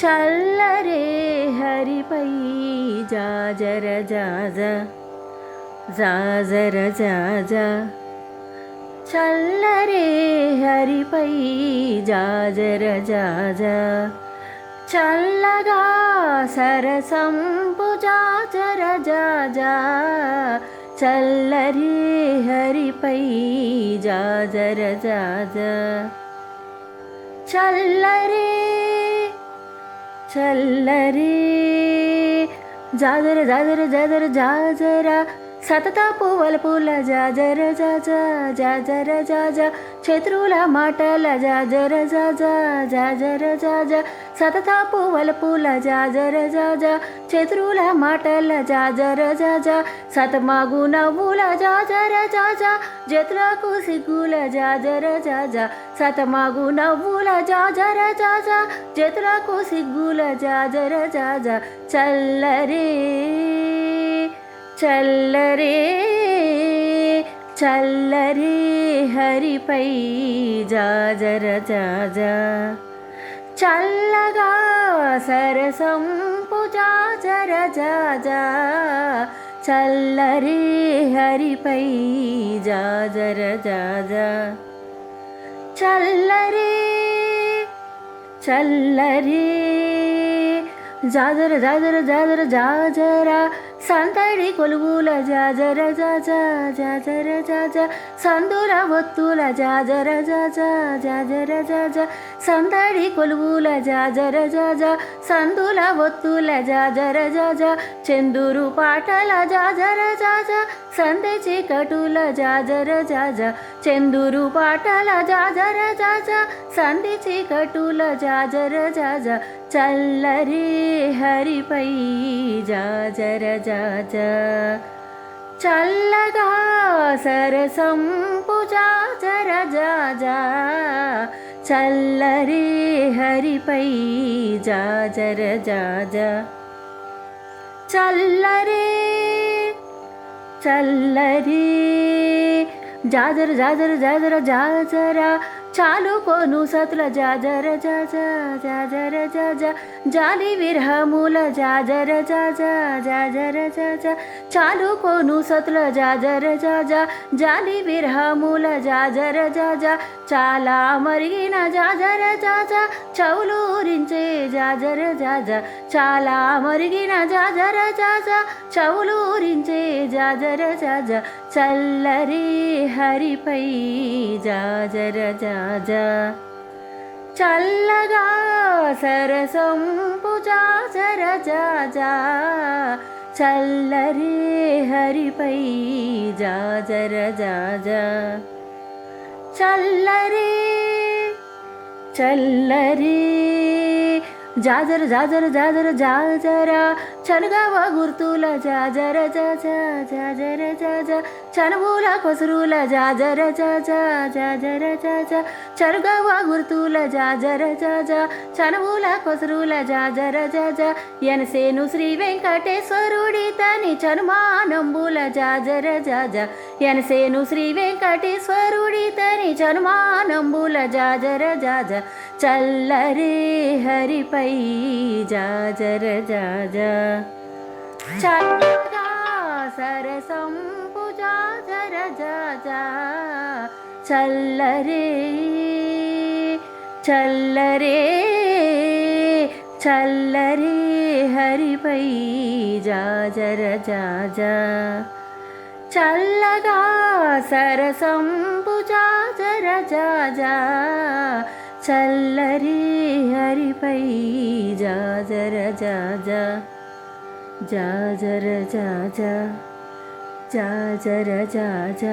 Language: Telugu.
చల్లరే హరిపై జాజర జాజ జాజర జాజ. చల్లరే హరిపై జాజర జాజ చల్లగా సరసంపు జాజర జాజ. చల్లరే హరిపై జాజర జాజ చల్లరే చల్లరే జాజర జాజర జాజర జాజర సతత పువ్వుల పూల జాజర జాజ జాజర జాజ శత్రువుల మాటల జాజర జాజ జాజర జాజ సతత పువ్వుల పూల జాజర జాజ శత్రువుల మాటల జాజర జాజ సతమాగు నవ్వుల జాజర జాజ జతులకు సిగ్గుల జాజర జాజ సతమాగు నవ్వుల జాజర జాజ జతులకు సిగ్గుల జాజర జాజ చల్లరే చల్లరే చల్లరే హరిపై జాజర జాజా. చల్లగా సరసంపు జాజర జాజా. చల్లరే హరిపై జాజర జాజా. చల్లరే చల్లరే జాజర జాజర జాజర జాజరా. సంతడి కొలువుల జాజర జాజ జాజర జాజ. సందుల ఒత్తుల జాజర జాజ జాజర జాజ. సందడి కొలువుల జాజర జాజ సందుల ఒత్తుల జాజర జాజ. చందురు పాటల జాజర జాజ సందె చీకటుల జాజర జాజ. చందూరు పాటల జాజర జాజ సంధి చీకటుల జాజర జాజ చల్లరే హరిపై జాజర జాజ. చల్లగా సరసంపు జాజర జాజ చల్లరే హరిపై జాజర జాజ. చల్లరే చల్లరే జాజర జాజర జాజర జాజర చాలు కోను సతుల జాజర జాజ జాజర జాజ జాలి విరహముల జాజర జాజ జాజర జాజ చాలు కోను సతుల జాజర జాజ జాలి విరహముల జాజర జాజ చాలా మరిగిన జాజర జాజ చౌలూరించే జాజర జాజ చాలా మరిగిన జాజర జాజ చౌలూరించే జాజర జాజ చల్లరి హరిపై జాజర జాజ చల్లగా సరసంపు జాజర జాజ చల్లరి హరిపై జాజర జాజ చల్లరే చల్లరే జాజర జాజర జాజర జాజర. చనుగవ గుర్తుల జాజర జాజ జాజర జాజ. చనువుల కొసరుల జాజర జాజ జాజర జాజ. చనుగావ గుర్తుల జాజర జాజ. చనువుల కొసరుల జాజర జాజ. ఎనసేను శ్రీ వెంకటేశ్వరుడి తని చనుమానంబుల జాజర జాజ. ఎనసేను శ్రీ వెంకటేశ్వరుడి తని చనుమానంబుల జాజర జాజ. చల్లరే హరిపై జాజర జాజ. చల్లగా సరసంపు జాజర జాజ. చల్లరే చల్లరే చల్లరే హరిపై జాజర జాజ. చల్లగా సరసంపు జాజర జాజ. చల్లరి హరిపై జాజర జాజ జాజర జాజ జాజర జాజ